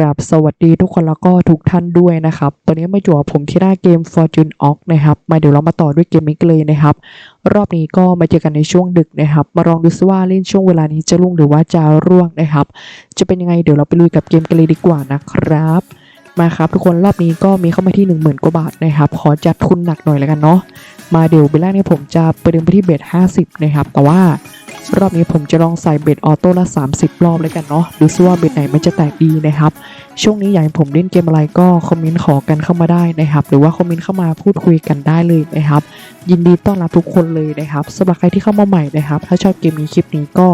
รับสวัสดีทุกคนแล้วก็ทุกท่านด้วยนะครับ ตอนนี้มาอยู่กับผมที่หน้าเกม Fortune o c นะครับ มาเดี๋ยวเรามาต่อด้วยเกมนี้กันเลยนะครับ รอบนี้ก็มาเจอกันในช่วงดึกนะครับ มาลองดูซิว่าเล่นช่วงเวลานี้จะรุ่งหรือว่าจะร่วงนะครับ จะเป็นยังไงเดี๋ยวเราไปลุยกับเกมกันเลยดีกว่านะครับ มาครับทุกคนรอบนี้ก็มีเข้ามาที่ 1 0,000กว่าบาทนะครับ ขอจัดทุนหนักหน่อยแล้วกันเนาะ มาเดี๋ยวเบลล่าเนี่ยผมจะไปดึงไปที่เบส50นะครับ แต่ว่า รอบนี้ผมจะลองใส่เบสออโต้ละ 30 รอบเลยกันเนาะดูซิว่าเบสไหนมันจะแตกดีนะครับ ช่วงนี้อยากให้ผมเล่นเกมอะไรก็คอมเมนต์ขอกันเข้ามาได้นะครับ หรือว่าคอมเมนต์เข้ามาพูดคุยกันได้เลยนะครับ ยินดีต้อนรับทุกคนเลยนะครับสำหรับใครที่เข้ามาใหม่นะครับ ถ้าชอบเกมนี้คลิปนี้ก็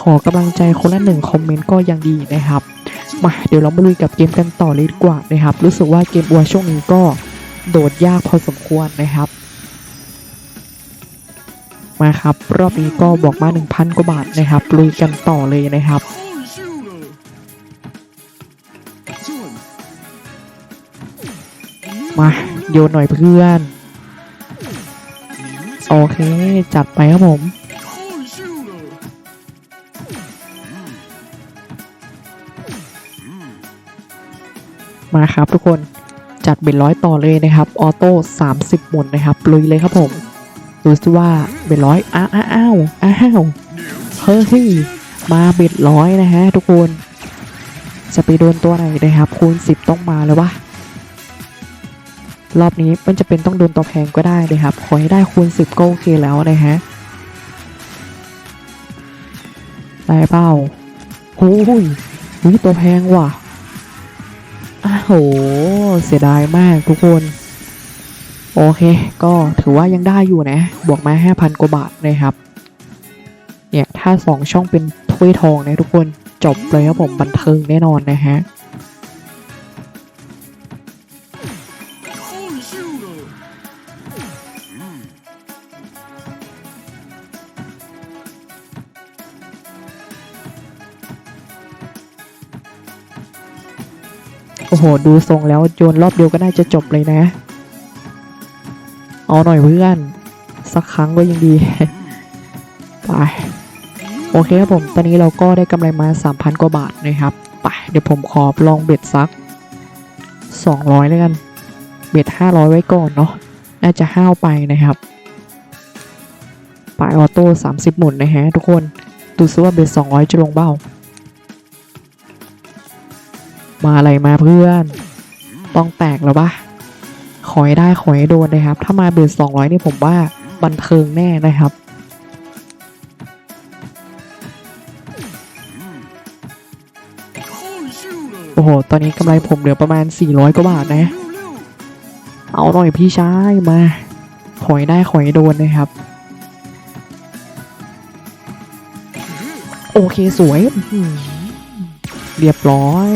ขอกำลังใจคนละหนึ่งคอมเมนต์ก็ยังดีนะครับมาเดี๋ยวเรามาลุยกับเกมกันต่อเลยดีกว่านะครับ รู้สึกว่าเกมอัวช่วงนี้ก็โดดยากพอสมควรนะครับ มาครับ รอบนี้ก็บอกมา 1,000 กว่าบาทนะครับลุยกันต่อเลยนะครับมาโยนหน่อยเพื่อน โอเค จัดไปครับผม มาครับทุกคนจัดเบ็ดร้อยต่อเลยนะครับ ออโต้ 30 หมุนนะครับ ลุยเลยครับผม ดูสิว่าเบ็ดร้อยอ้าวอ้าวอ้าวอ้าวเฮ้ยมาเบ็ดร้อยนะฮะทุกคน จะไปโดนตัวไหนนะครับ คูณ10 ต้องมาเลยวะรอบนี้มันจะเป็นต้องโดนตัวแพงก็ได้เลยครับขอให้ได้คูณ10ก็โอเคแล้วนะฮะได้เปล่าโอ้ยนี่ตัวแพงว่ะอ้าวโหเสียดายมากทุกคน โอเค ก็ถือว่ายังได้อยู่นะ บวกมา 5,000 กว่าบาทนะครับ เนี่ย ถ้า 2 ช่องเป็นถ้วยทองนะทุกคน จบเลยครับผมบันเทิงแน่นอนนะฮะ โอ้โห ดูทรงแล้วโยนรอบเดียวก็น่าจะจบเลยนะ เอาหน่อยเพื่อน สักครั้งก็ยังดี ไป โอเคครับผม ตอนนี้เราก็ได้กำไรมา 3,000 กว่าบาทนะครับ ไป เดี๋ยวผมขอลองเบ็ดสัก 200เลยกัน เบ็ด 500 ไว้ก่อนเนาะ น่าจะห้าวไปนะครับ ไปออโต้ 30 หมุนนะฮะทุกคนดูซิว่าเบ็ด 200 จะลงเบ้า มาอะไรมาเพื่อน ต้องแตกแล้วปะ ขอให้ได้ขอให้โดนนะครับ ถ้ามาเบียดสองร้อยนี่ผมว่าบันเทิงแน่นะครับโอ้โห ตอนนี้กำไรผมเหลือประมาณ 400 กว่าบาทนะ เอาหน่อยพี่ชายมา ขอให้ได้ขอให้โดนนะครับ โอเคสวย เรียบร้อย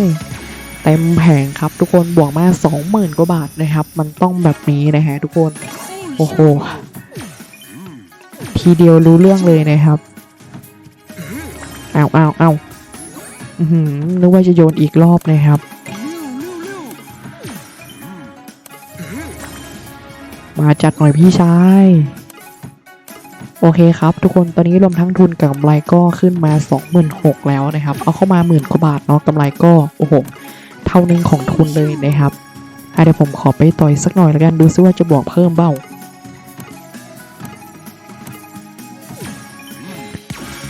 เต็มแผงครับทุกคนบวกมา 20,000กว่าบาทนะครับ มันต้องแบบนี้นะฮะทุกคน โอ้โห ทีเดียวรู้เรื่องเลยนะครับเอ้าวอ้าวอ้าอือหือนึกว่าจะโยนอีกรอบนะครับ มาจัดหน่อยพี่ชายโอเคครับ ทุกคนตอนนี้รวมทั้งทุนกับกำไรก็ขึ้นมา 26,000แล้วนะครับ เอาเข้ามาหมื่นกว่าบาทเนาะกำไรก็ โอ้โห ท่านึงของทุนเลยนะครับเดี๋ยวผมขอไปต่อยสักหน่อยแล้วกันดูซิว่าจะบวกเพิ่มเบ้า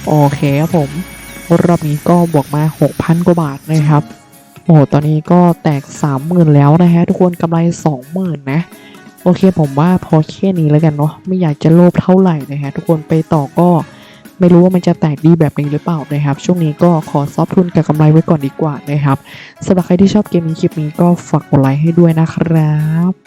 โอเคครับผม รอบนี้ก็บวกมา 6,000 กว่าบาทนะครับ โอ้โห ตอนนี้ก็แตก 30,000 แล้วนะฮะ ทุกคนกำไร 20,000 นะ โอเคผมว่าพอแค่นี้แล้วกันเนาะไม่อยากจะโลภเท่าไหร่นะฮะ ทุกคนไปต่อก็ ไม่รู้ว่ามันจะแตกดีแบบนี้หรือเปล่านะครับ ช่วงนี้ก็ขอซอฟทุนกับกำไรไว้ก่อนดีกว่านะครับสำหรับใครที่ชอบเกมนี้คลิปนี้ก็ฝากกดไลค์ให้ด้วยนะครับ